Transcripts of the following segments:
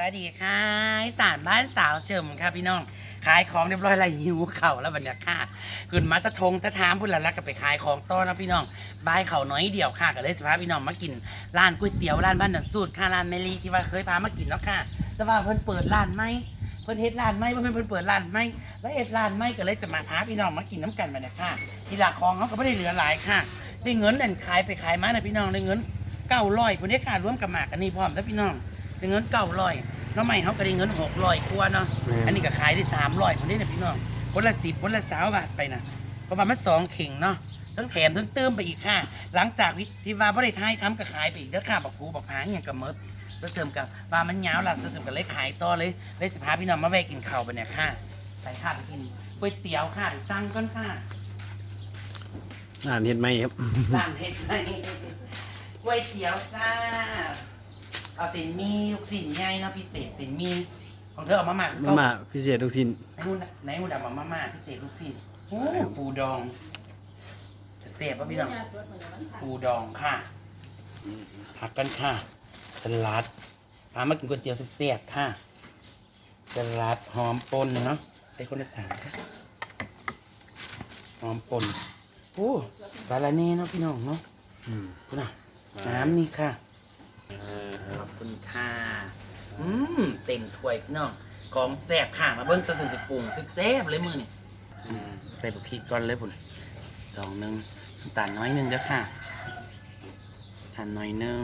สวัสดีค่ะสารบ้านสาวเฉิมค่ะพี่น้อง ขายของเรียบร้อยแล้วหิวเข่าแล้วบรรยากาศขึ้นมาตะทงตะทามพุ่นละล้วก็ไปขายของต้อนนะพี่น้องบายเข่าน้อยเดียวค่ะก็เลยสภาพพี่น้องมากินร้านก๋วยเตี๋ยวร้านบ้านดันสูตรค่ะร้านเมลีที่ว่าเคยพามากินแล้วค่ะ แต่ว่าเพิ่นเปิดร้านไหมเพิ่นเฮ็ดร้านไหมเพิ่นเพิ่นเปิดร้านไหมแล้วเอ็ดร้านไหมก็เลยจะมาพาพี่น้องมากินน้ำกันมาเนี่ยค่ะ ทีละของเขาก็ไม่ได้เหลือหลายค่ะได้เงินนั่นขายไปขายมานะพี่น้องได้เงินเก้าร้อยคนนี้การร่วมกับหมากกันนี่พร้อมแล้วพี่น้อง ได้เงินเก้าร้อยแล้วไม่เขาก็ได้เงินหกร้อยกว่าเนาะแม่นอันนี้ก็ขายได้สามร้อยคนนี้นะพี่น้องคนละสิบคนละสาวบาทไปนะเพราะว่ามันสองเข่งเนาะทั้งแถมทั้งเติมไปอีกค่ะ หลังจากที่ว่าบ่ได้ท้ายทำก็ขายไปอีกเด้อค่ะบอกครูบอกหาอหย่างกับเมิดแล้วเสริมกับว่ามันยาวล่ะแล้วเสริมกับเลยขายต่อเลยเลยสิพาพี่น้องมาแวะกินข้าวไปเนี่ยค่ะไปค่ะไปกินก๋วยเตี๋ยวค่ะไปสั่งก่อนค่ะ อ่านเห็นไหมครับร้านเผ็ดไหมก๋วยเตี๋ยวจ้า เอาสินมีลูกสินใหญ่เนาะพิเศษสินมีของเธอเอามาหมักมาม่าพิเศษทุกสิ้น ในหุ่นในหุ่นดำมาม่าพิเศษลูกศิษย์โอ้ปูดองจะเสียบป่ะพี่น้องปูดองค่ะหักกันค่ะสลัดพามากินก๋วยเตี๋ยวเสียบๆค่ะสลัดหอมปนเนาะใส่คนละถางหอมปนโอ้สาระเน่เนาะพี่น้องเนาะอืม คุณน่ะน้ำนี่ค่ะอ่าค ขรัอบบคุณค่ะ อืมเต็มถ้วยพี่น้องของแซ่บค่ะมาเบิ้งซะสิสิปรุงสิแซ่บเลยมือนี่อืมใส่บุกพริกก่อนเลยปุ่นดองหนึ่งน้ำตาลน้อยหนึ่งเด้อค่ะน้ำตาลน้อยหนึ่ง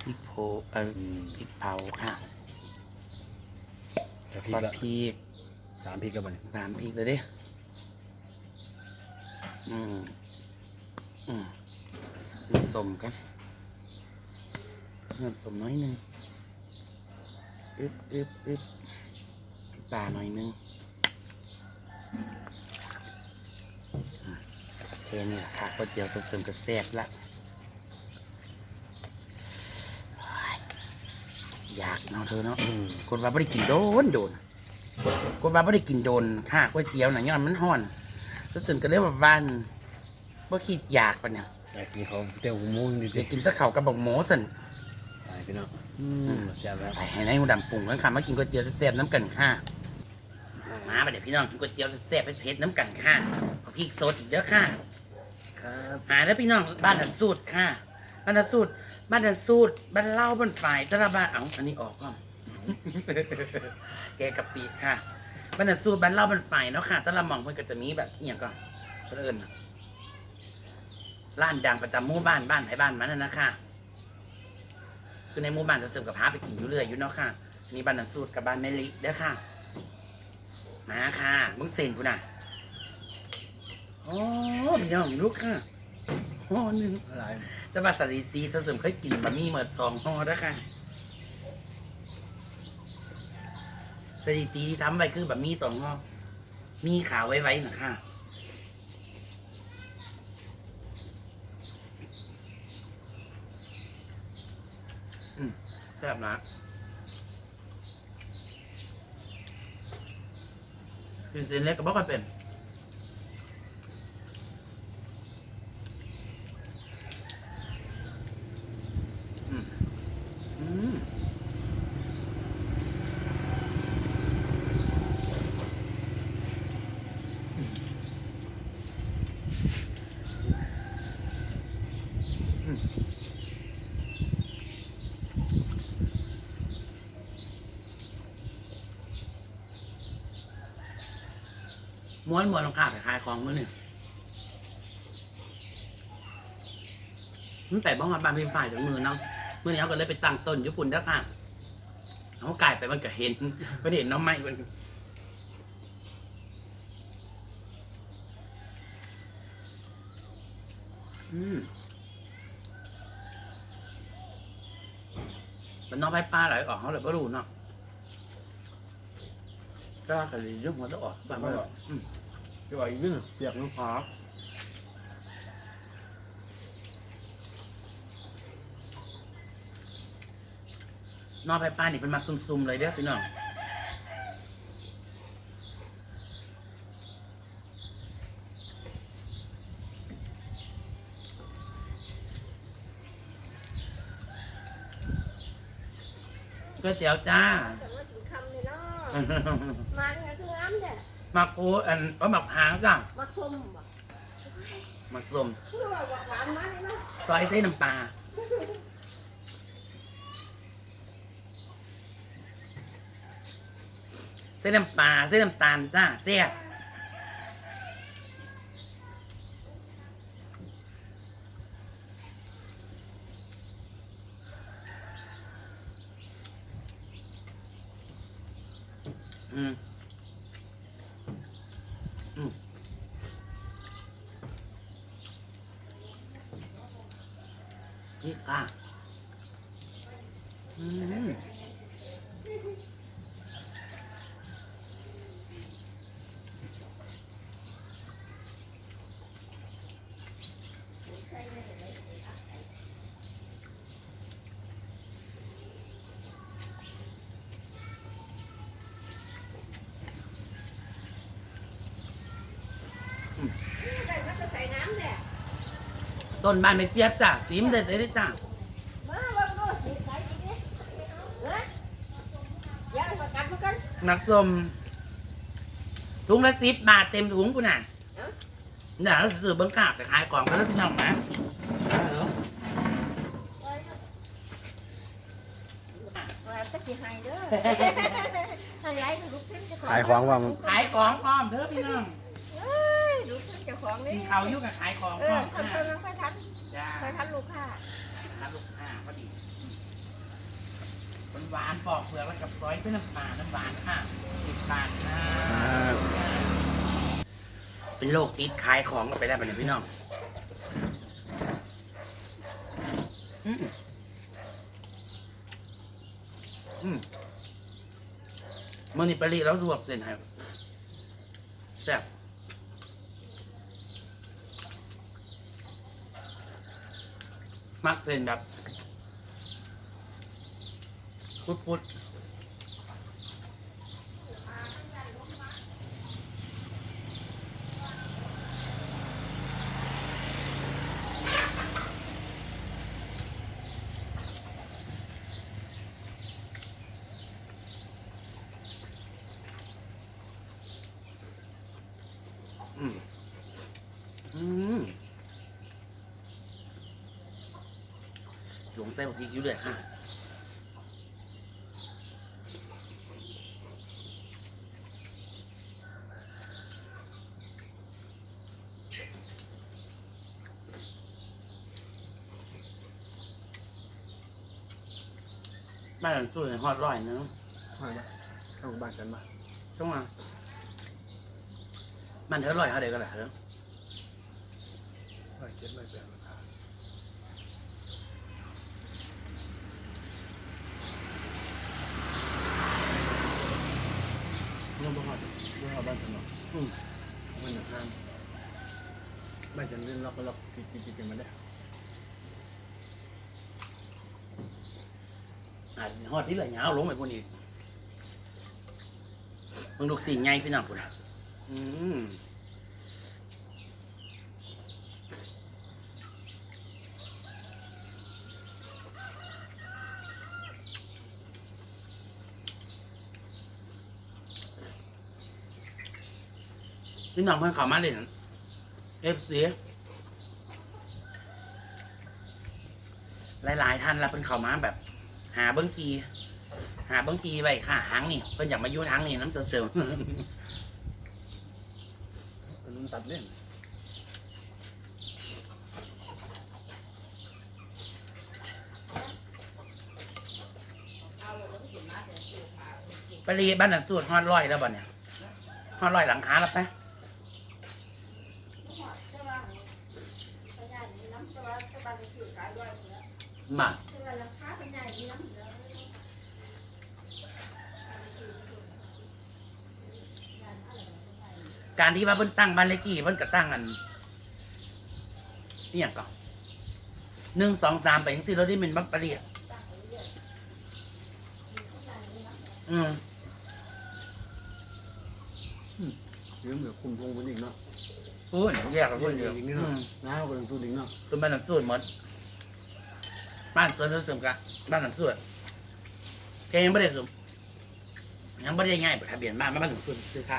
พริกโพเออพริกเผาค่ะจะพซริอกสละพริก สามพริกกับมันสามพริกเลยเด้อืมอืมผสมกัน ผสมน้อยหนึ่งอึบอึบอึบน้ำตาหน่อยหนึงอืมแค่นี้แหละค่ะก๋วยเตี๋ยวจะเสริมกระแซบละโอ้ยอยากเนาะเธอเนาะอืมคนว่าไม่ได้กินโดนโดนคนว่าไม่ได้กินโดนค่ะก๋วยเตี๋ยวน่ะย้อนมันห่อนรู้สึกก็เลยว่าวันว่าคิดอยากปะเนี่ยอยากกินเขาวเตี๋ยวหมูนี่จะดิกินแตะเข่าวกับบอกหมูสัน ไปพี่น้องอืมแซ่บแล้วไปให้นายหูดำปรุงกันค่ะมากินก๋วยเตี๋ยวแซ่บๆน้ำกันค่ะมาไปเดี๋ยวพี่น้องกินก๋วยเตี๋ยวแซ่บๆเผ็ดๆน้ำกันค่ะเอาพริกสดอีกเด้อค่ะ ครับหาแล้วพี่น้องบ้านดันสูตรค่ะบ้านดันสูตรบ้านดันสูตรบ้านเล่าบ้านฝ่ายตะละบ้านเอาอันนี้ออกก่อน แกกะปิค่ะบ้านดันสูตรบ้านเล่าบ้านฝ่ายเนาะค่ะตะละหมองเพิ่นก็จะมีแบบอหย่างก่อนเพิ่นเอิญร้านดังประจำหมู่บ้านบ้านไหนบ้านมันนั่นนะค่ะ คือในหมู่บ้านจะเสริมกับพาไปกินอยู่เรื่อยอยู่เนาะค่ะนี่บ้านดันสูตรกับบ้านแมลิเด้อค่ะ มาค่ะมึงเซ็นกูน่ะโอ้พี่น้องลูกค่ะห่อหนึ่งอะไรแต่ว่าสถิติถ้าสมเคยกินบะหมี่เหมือนสองห่อแล้วค่ะสถิติที่ทำไปคือบะหมี่สองห่อมีขาวไว้ไว้นะค่ะ แซ่บนะเป็นเส้นเล็กกับบ่ค่อยเป็น ม้วนม้วนลงขาไปขายของมือหนึ่งมันแต่บ้องบ้านพี่ฝ่ายจากมือเนาะเมื่อนี้เขาก็เลยไปตั้งต้นญี่ปุ่นแล้วค่ะเขากลายไปมันก็เห็นมันเห็นน้องไม้มันอืมมันน้องไผ่ปลาไหลออกเขาเลยไม่รู้เนาะก็ว่ากะเลยยกหัวต้องออกบ้างไม่ออก อืมเดี๋ยวอีกนิดหนึ่งเปียกน้ำผาน้องไผ่ปลานี่เป็นมาซุ่มๆเลยเด้อพี่น้องก๋วยเตี๋ยวจ้าแต่ว่าถึงคำเลยเนาะมาเนี่ยคืออ้ำเนี่ยหมักปูอันก็หมักหางจ้ามาส้มบ่หมักส้มคือว่าหวานมาเลยเนาะซอยเส้นน้ำปลาเส้นน้ำปลาเส้นน้ำตาลจ้าเสียบอืมอืมพริกอะอืม นี่ได้มันจะใส่น้ำเนี่ย ต้นบ้านไม่เจี๊ยบจ้ะสีมันเด็ดเลยจ้ะมาว่าโน่สิใส่อีกเนี่ยเฮ้ยยายประกันประกันนักสมถุงละสิบบาทเต็มถุงกูน่ะเดี๋ยวเราซื้อเบิ้งกาบไปขายกล่องกันแล้วพี่น้องนะขายของว่ามันขายของพร้อมเด้อพี่น้อง เจะของนี่กินเขาวอยู่กับขายของเอพร้ออมทำค่ะตัวน้องค่อยทันจ้าค่อยทันลูกค่ะทานลูกค้าพอดีมันหวานปอกเปลือกแล้วกับซอยเป็นน้ำปลาน้ำหวานค่ะสิบบาทนะเป็นโรคติดขายของกันไปแล้วปะเนี่ยพี่น้องอืมอืมมันนี่ปลีแล้วลวกเส้นให้แซ่บ มักเส้นแบบพุดๆ หลงไส้ผักพริกอยู่เลยค่ะบ้านหลังสู้ในฮอดร้อยเนอะมาปะเข้าบ้านกันปะช่วงมามันเท่าร้อยเท่าเดียวกันเหรอเถอะ ร้อยเจ็ดร้อยแปดราคา บ่ฮอดบ่ฮอดบ้านกันเนาะอืมมันหนักข้างบ้านจันเล่นล็อกก็ล็อกติดติดติดกันมาได้อาจจะฮอดที่ไหละหยาวลงไปคนอีกมึงลูกสิ่งไงพี่น้องกูนะอืม พี่น้องเพื่อนเขามาเล่นเอฟซีหลายๆท่านละเป็นเขามาแบบ หาเบิ้งกีหาเบิ้งกีไว้ค่ะหางนี่เพิ่นอยากมาอยู่ทางนี่น้ำเสริมเป็นนุ่นตัดเล่นไปรีบ้านหลังสูตรฮอดร้อยแล้วบ่เนี่ยฮอดร้อยหลังคาแล้วไป มาการที่ว่าเพิ่นตั้งบ้านเลขที่เพิ่นก็ตั้งอันนี่อย่างก่อนหนึ่งสองสามไปยังสี่เราได้เป็นบัปปะเรียอืมยืมเหลือคุมพงคนอีกเนาะพูดแยกกับพูดเดียวอีกนี่อืเนาะมน้าคนสู้ดิงเนาะส่วนบ้านหลังสูตรหมด บ้านสวนเสริมกะบ้านหลังสูตรเทแกยังไม่ได้คือยังไม่ได้ง่ายทะเบียนบ้านไม่มาถึงซื้อซื้อค่ะ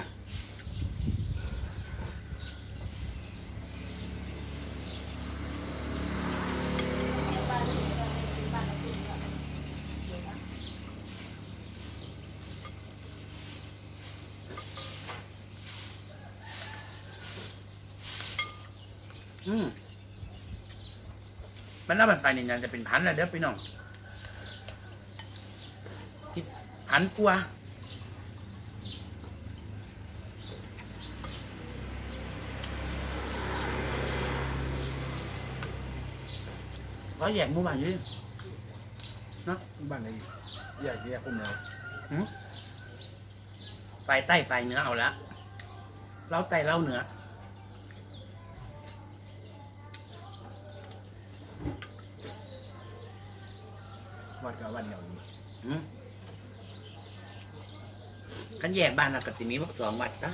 อืม มันแล้วมันไปเนี่ยจะเป็นพันแล้วเด้อพี่น้องที่พันกลัวาร้อยแยกหมู่บ้านอยู่ดิเนาะบ้านไหนแยกแยกคนเดียวหืมไฟใต้ไฟเหนือเอาละเล่าใต้เล่าเหนือ วัดกับวัดเดียวนี่หืมกันแยกบ้านเรากับสิมีสองวัดนะ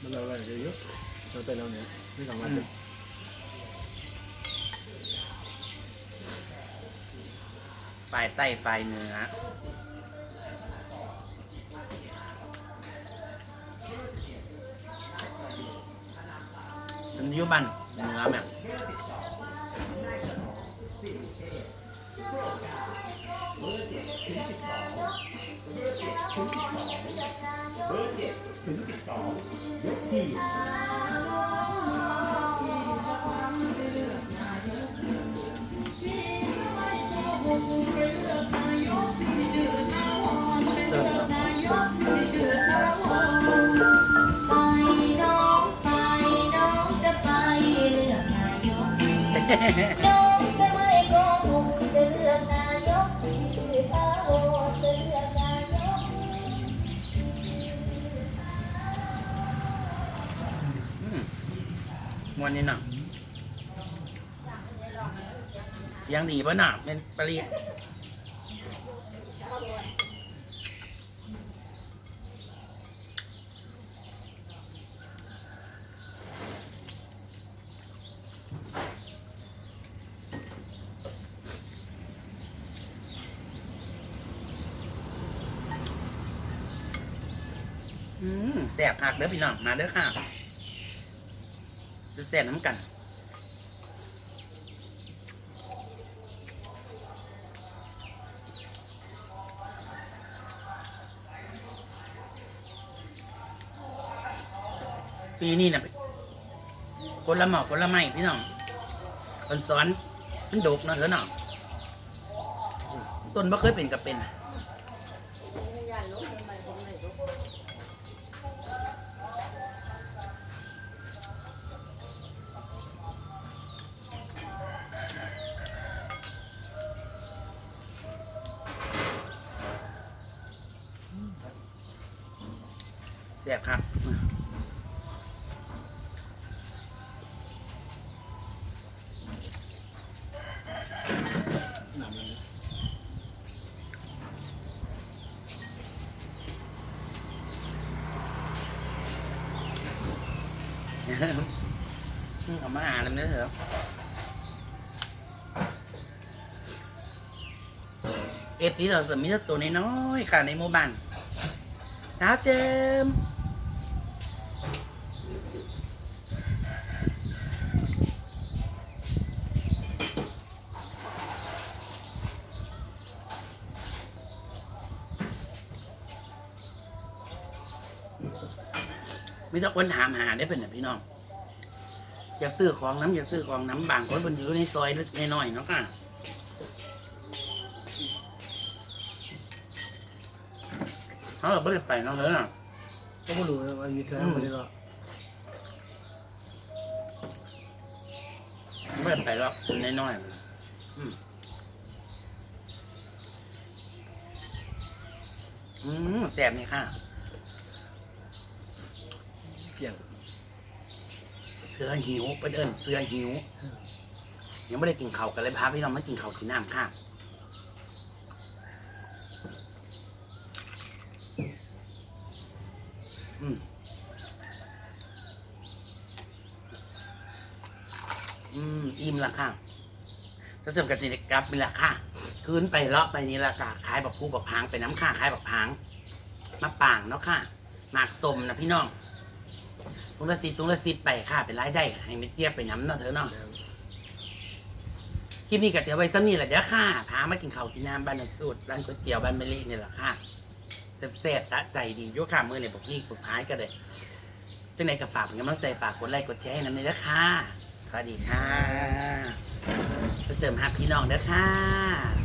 มันเราอะไรเยอะเราไปเราเนี่ยไม่สองวัดเลยไฟใต้ไฟเหนือฉันอยู่บ้านเหนือแม่ง เดินครับไปน้องไปน้องจะไปเลือกนายกน้องจะ วนนี่น่ะเสียังดีป่ะน่ะเป็นปรีอืมแสบหักเด้อพี่น้องมาเด้อค่ะ แสบน้ำกันปีนี้นะคนละหมอกคนละไม้พี่น้องคนสอนมันดกเนาะเถอะเนาะต้นบ่เคยเป็นกับเป็นแซ่บครับหนำเลยเอามาอ่านเลยเถอะเอฟซีเราสมีแต่ตัวน้อยๆค่ะในหมู่บ้านน้าเจม ส์มีแต่คนถามหาได้เป็นแบบพี่น้อง อยากซื้อของน้ำอยากซื้อของน้ำบางคนมันอยู่ในซอยเล็กน้อยๆเนาะค่ะเขาเราไม่ได้ไปเนาะเถอะเนาะก็ไม่รู้นะว่ามีเชื้อคนนี้ก็ไม่ได้ไปหรอกคนน้อยๆมันอืมอืมแสบนี่ค่ะ เกี่ยง เสือหิวไปเดินเสือหิว ยังไม่ได้กินข้าวกันเลยพาพี่น้องมากินข้าวกินน้ำค่ะอืมอืมอิ่มละค่ะแต่ก็เสริมกับสิกลับนี่แหละค่ะคืนไปเลาะไปนี่ละค่ะขายแบักคูบักพางไปน้ำค่าขายแบักพาง มาป่างเนาะค่ะหมากสมนะพี่น้อง ตุงละสิบตุงละสิบไปค่ะเป็นรายได้ให้ไม่เจี๊ยบไปน้ำเนาะเธอเนาะคลิปนี้ก็จะไว้ซ้ำนี่แหละเด้อค่ะพามากินข้าวกินน้ำบ้านนสูตรร้านก๋วยเตี๋ยวบ้านมะลินี่แหละค่ะแซ่บๆสะใจดีอยุค่ะมือเนี่ยบอกพี่ปุกพายกันเลยจังไหนก็ฝากเป็นกำลังใจฝากกดไลค์กดแชร์ให้น้ำเลยนะค่ะสวัสดีค่ะเสริมหาพี่น้องเด้อค่ะ